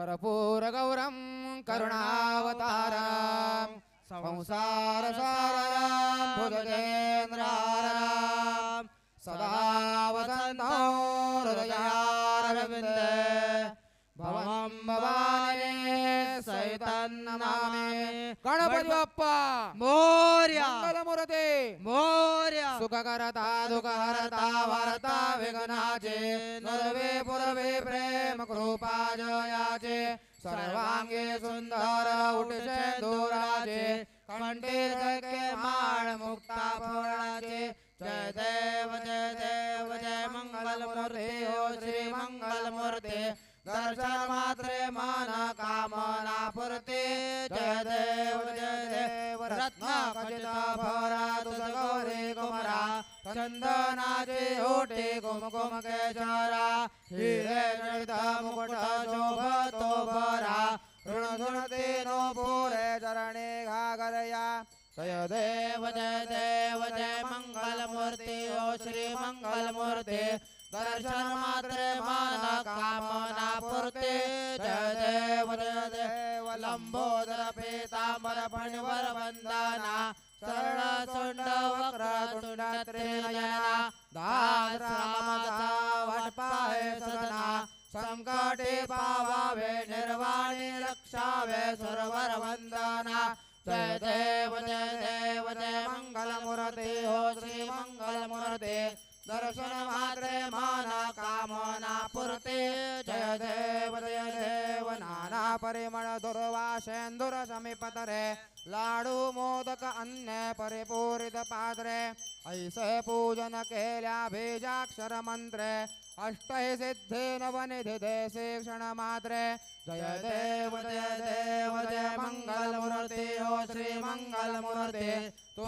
कर्पूरगौरं करुणावतारं संसारसारं भुजगेन्द्रारं सदा वसन्तो हृदयारविन्दे भवं भवाने सैतन्नामे गणपती बाप्पा मोर्या. मंगलमूर्ती मोर्या. सुखकरता दुःखहरता वार्ता विघ्नाचे. नरवे पुरवे प्रेम कृपा जयाचे. सर्वांगे सुंदर उठचे दोराचे. कंठे जगे माळ मुक्ता फळाचे जय देव जय देव जय मंगल मूर्ती. हो श्री मंगल मूर्ती. दर्शन मात्रे मन कामना पुरते. चंदनाचे ओटे कुमकुम केशरा हिरे जडित मुकुट शोभतो भरा ऋण धुणते नो पुरे चरणे घागरया। जय देव जय देव जय मंगल मूर्ती ओ श्री मंगल मूर्ती दर्शन मात्र मन कामना पुरते। जय देव जय देव लंबोदर पीतांबर फणिवर वंदना। वक्र तुंड सदना संकटे पावावे निर्वाणी रक्षावे सुरवर वंदना जय देव जय देव जय मंगल मूर्ती हो श्री मंगल मूर्ती दर्शन मात्रे माना कामना पुरते। जय देव जय देव नाना परिमळ दुर्वासेंदुर समीपतरे लाडु मोदक अन्ये परिपूरित पादरे ऐष पूजन केल्या बीजाक्षर मन्त्रे अष्टै सिद्धे नव निधि शिक्षण मात्रे। जय देव जय देव जय मङ्गलमूर्ति ओ श्रीमङ्गलमूर्ति मङ्गल मुरु तु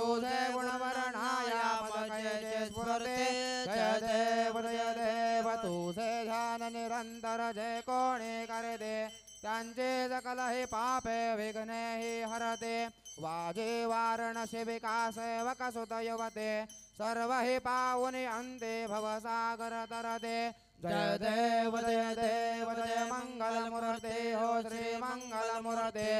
जय देव जय देव तु ध्यान निरन्तर जय कोणे करे दे। त्यांचे सकल हे पापे विघ्ने हि हरते। वाजे वारण शिविका सेवक सुत युवते। सर्व हि पावनी अंते भवसागर तरते। जय देव जय देव जय मंगल मूर्ती। हो श्री मंगल मूर्ती।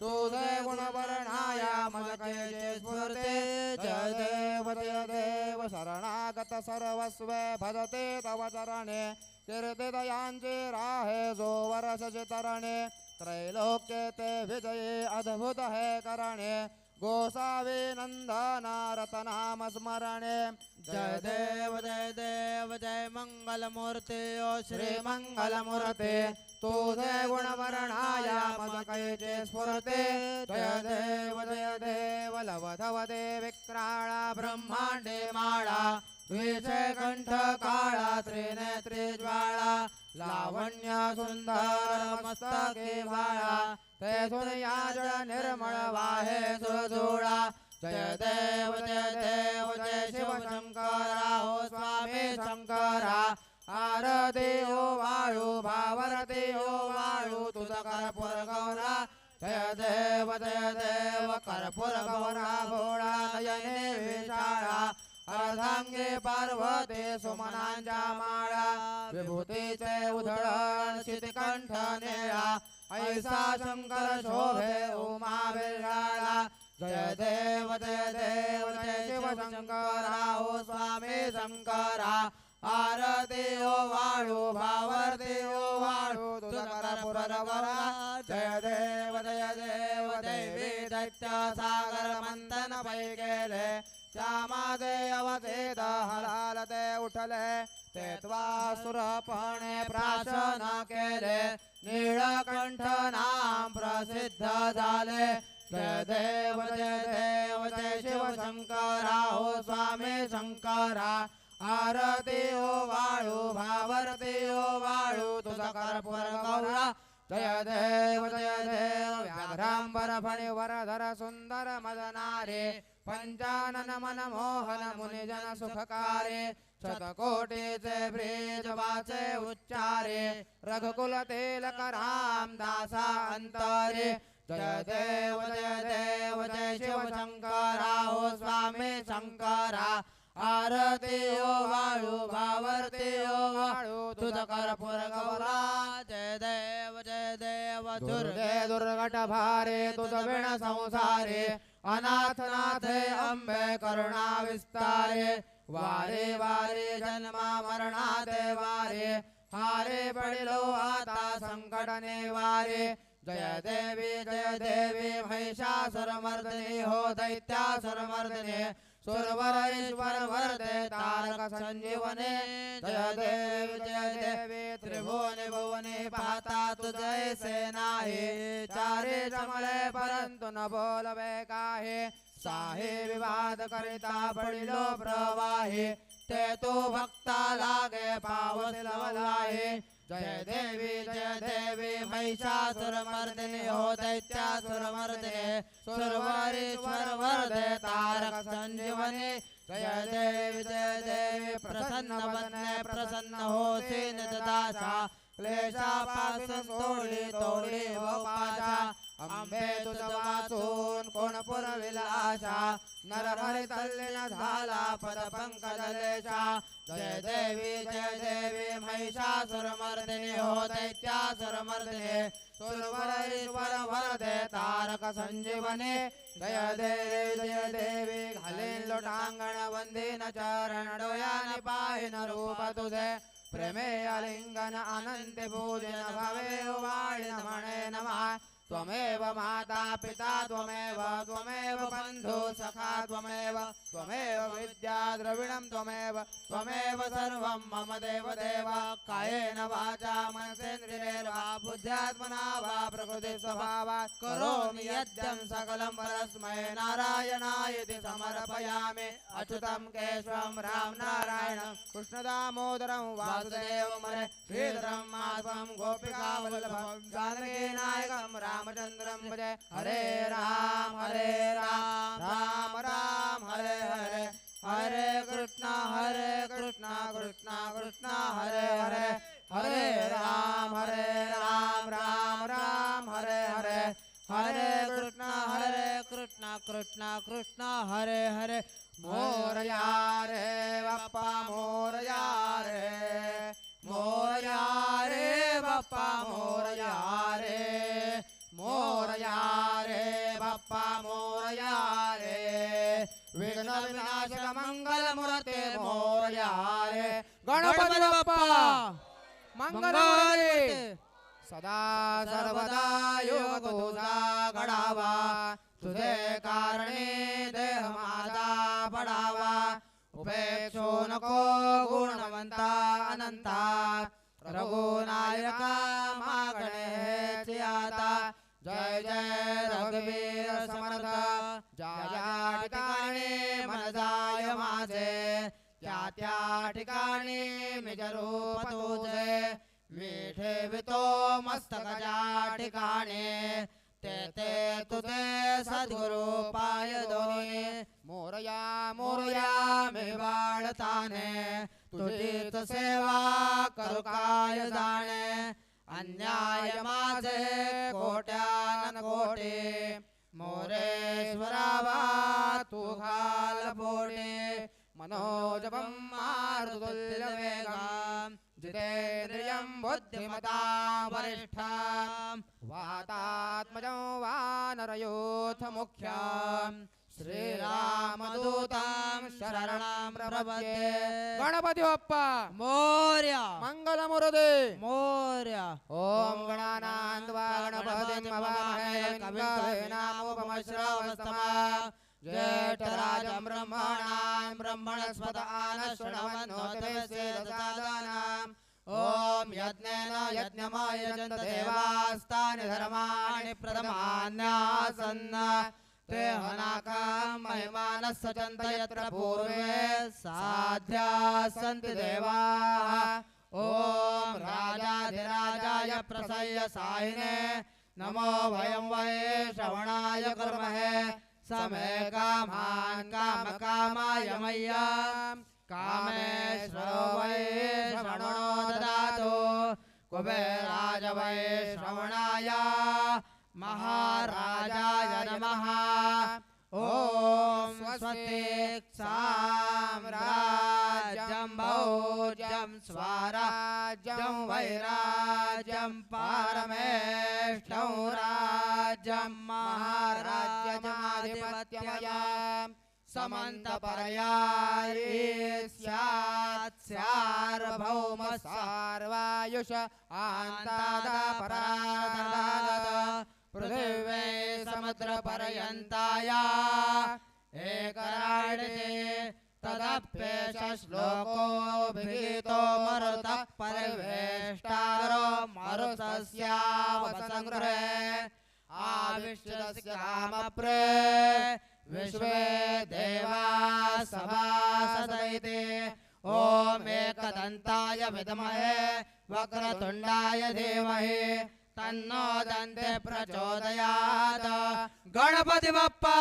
तुझे गुणवर्णाया मजकये स्फुरते। जय देव जय देव शरणागत सर्वस्वे भजते तव चरणे। कीर्तिदयांचे राहे जो वर्ष चितरणे त्रैलोक्य ते विजये अद्भुत हे करणे. गोसावी नंदन रतनाम स्मरणे जय देव जय देव जय मंगल ओ श्री मंगल तुझे गुणवर्णाया मदकैचे स्फुरते. जय देव जय देव लवधवदे विक्राळा ब्रह्मांडे माळा. द्विषे कंठ काळा त्रिने लावण्य सुंदर मस्तके वाळा तेथून याजळ निर्मळ वाहे सुजोळा जय देव जय देव जय शिव शंकरा हो स्वामी शंकरा। आरती हो वाळू भावरती हो वाळू तुझ कर्पूर गौरा। जय देव जय देव कर्पूर गौरा भोळा नयने विशाळा। अर्धांगे पार्वती सुमनांच्या माळा। विभूतीचे उधळण शितकंठ निळा ऐसा शंकर शोभे उमा विराळा जय देव जय देव जय शिव शंकरा हो स्वामी शंकरा। आरती ओ वाळू भावरती ओ वाळू तुझ कर्पूर गौरा जय देव जय देव देवी दैत्य सागर मंथन पै गेले त्यामागे अवधेद हलालते उठले। ते सुरपणे प्राशन केले. नीळकंठ नाम प्रसिद्ध झाले. जय देव जय देव जय शिव शंकरा हो स्वामी शंकरा. आरती ओ वाळू भावरती ओ हो वाळू तुझा कर्पूर गौरा. जय देव जय देव व्याघ्रांबर फणी वरधर सुंदर मदनारे. पंचानन मन मोहन मुनिजन सुखकारे. शतकोटीचे ब्रीज वाचे उच्चारे रघुकुल तिलक राम दासा अंतरे जय देव जय देव जय शिव शंकरा हो स्वामी शंकरा। आरती यो वाळू भावरती यो वाळू तुझ कर्पूर गौरा। जय देव जय देव दुर्गे दुर्घट भारे तुझ विण संसारे। अनाथ नाथे अंबे करुणा विस्तारे। वारे वारे जन्मा मरणात वारे। हारे पडिलो आता संकटने वारे। जय देवी जय देवी महिषासुरमर्दिनी हो दैत्यासुरमर्दिनी। सुरवर ईश्वर वरदे तारक संजीवने। जय देवी जय देवी त्रिभुवने भुवने पाता तुझे से नाही। चारे जमले परंतु न बोलवे काहे। साहे विवाद करिता पडिलो प्रवाहे ते तो भक्ता लागे पावस लवलाहे जय देवी जय देवी महिषासुर मर्दिनी हो दैत्यासुर मर्दिनी सुरवरीश्वर वरदे तारक संजीवने. जय देवी जय देवी प्रसन्न बने प्रसन्न हो होसी नितदासा क्लेशापासून तोडी तोडी हो पाचा आंबे तुझ वाचून कोण पुरविल आशा? नरहरी तल्लीन झाला पद पंकजलेशा. जय देवी जय देवी महिषासुर मर्दिनी हो दैत्यासुर मर्दिनी. सुरवर ईश्वर वरदे तारक संजीवनी. जय देवी जय देवी घालीन लोटांगण वंदीन चरण डोयाने पाहिन रूप तुझे. प्रेमे अलिंगन अनंत पूजन भवे वाणिन नमणे नमः. त्वमेव माता पिता, त्वमेव त्वमेव बन्धु सखा, त्वमेव त्वमेव विद्या द्रविणं, त्वमेव त्वमेव सर्वं मम देव देव कायेन वाचा मनसेन्द्रियैर्वा, बुद्ध्यात्मना वा प्रकृति स्वभावात् करोमि यद्यं सकलं परस्मै नारायणायति समर्पयामि। अच्युतं केशवं, राम नारायणं, कृष्णदामोदरं, वासुदेवं हरे श्रीधरं, माधवं, गोपिकावल्लभं, जानकीनायकं रामचन्द्रं भजे। हरे राम हरे राम राम राम हरे हरे। हरे कृष्ण हरे कृष्ण कृष्ण कृष्ण हरे हरे। हरे राम हरे राम राम राम हरे हरे। हरे कृष्ण हरे कृष्ण कृष्ण कृष्ण हरे हरे। मोरया रे बाप्पा मोरया रे गणपती बाप्पा. मंगल सदा सर्वदा योग तुझा घडावा. तुझे कारणे देह माझा पडावा. उपेक्षो नको गुणवंता अनंता. रघुनायका रूप तुझे मी ठेवितो मस्तक ठिकाणी ते ते तुझे सद्गुरु पाय दोन्ही मोरया मोरया मी बाळताने। तुझीच सेवा करू काय जाणे। अन्याय माझे कोट्यान कोटे। मोरेश्वरावा तू घाल पोटे। मनोजपं मारुतुल्य जितेन्द्रियं बुद्धिमतां वरिष्ठां। वातात्मजं वानरयोथ मुख्यां। श्रीरामदूतां शरणं प्रपद्ये। गणपती बाप्पा। मोर्या। मंगलमुरुदे मोर्या। ॐ गणानान्त्वा गणपतिं भवामहे। कविनामोपमश्रवस्तमा ज्येष्ठराजं ब्रह्मणां ब्रह्मणस्पत आनश्वणवन्नोतवेदानाम् ॐ यज्ञेन यज्ञमयजन्त देवास्तानि धर्माणि प्रथमान्यासन्न। ते हनाकां महिमानः सचन्त यत्र पूर्वे साध्या सन्ति देवाः। ॐ राजाधिराजाय प्रसय्य साहिने। नमो वयं वै श्रवणाय कुर्महे। समे कामान् कामकामाय मय्यां कामेश्वरो वै श्रवणो ददातु कुबेराज वै श्रवणाय महाराजाय नमः। ॐ साम्राज्यं भौज्यं स्वराज्यं वैराज्यं पारमेष्ठं राज्यं महाराज्यमाधिपत्यमयम् समन्तपरयारे स्यात् सार्वभौम सार्वायुष आन्तादापरादाद पृथिवे समुद्रपर्यन्ताया एकराडे तदप्येष श्लोको विगीतो मरुतः परिवेष्टारो मरुतस्यावसङ्ग्रहे आविश्यस्यामप्रे विश्वे देवा ॐ एकदन्ताय विद्महे वक्रतुण्डाय धीमहि तन्नो दन्ते प्रचोदयात्। गणपती बाप्पा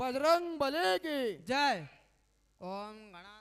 बजरंग बले की। जय। ओम गणाना